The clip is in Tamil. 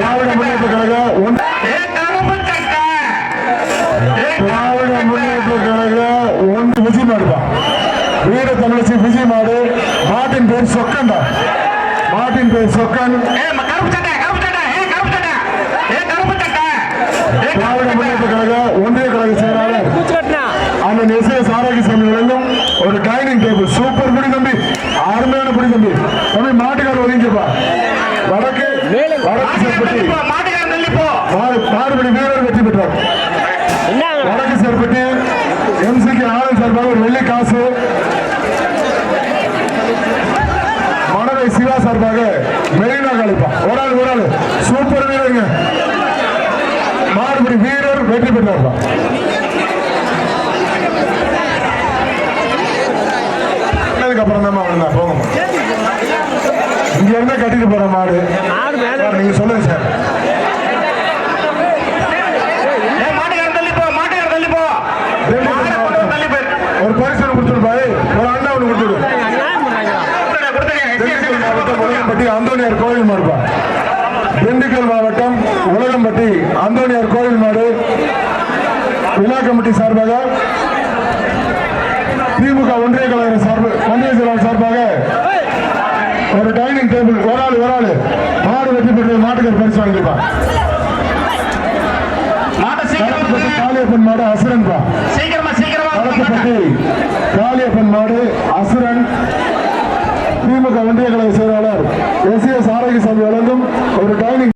திராவிட முன்னேற்ற கழக திராவிட முன்னேற்ற கழக ஒன்று விஜய் மாடுதான் வீர தமிழச்சி விஜய் மாடு மாட்டின் பேர் சொக்கன். தான் மாட்டின் பேர் சொக்கன் திராவிட முன்னேற்ற கழக ஒன்றிய கழக செயலாளர் அண்ணன் எஸ் எஸ் ஆரோக்கிய சாமி ஒரு டைனிங் டேபிள் சூப்பர் முடி தம்பி. மாடுபிடி வீரர் வெற்றி பெற்றார் வடக்கு சேர்ப்பட்டி எம்சிக்கு ஆனந்த் சார்பாக ஒரு வெள்ளி காசு. சிவா சார்பாக மெரினா கழிப்பா ஒரு ஆள் ஒரு ஆள். சூப்பர் வீரருங்க. மாடுபிடி வீரர் வெற்றி பெற்றார்ப்பா அப்புறம் தான் அவன் தான் இங்க இருந்தா கட்டிட்டு போற மாடு. சார், நீங்க சொல்லுங்க சார். ஒரு பரிசு பாய். ஒரு அண்ணா ஒன்று அந்தோனியார் கோவில் மாடுப்பா திண்டுக்கல் மாவட்டம் உலகம்பட்டி அந்தோனியார் கோவில் மாடு. விழா கமிட்டி சார்பாக திமுக ஒன்றிய கழக சார்பு ஒன்றிய காளியப்பன் மாடு அசுரன் பா. சீக்கிரமா காளியப்பன் மாடு அசுரன். திமுக ஒன்றிய கழக செயலாளர் எஸ் எஸ் ஆரோக்கியசாமி வழங்கும் ஒரு டைனிங்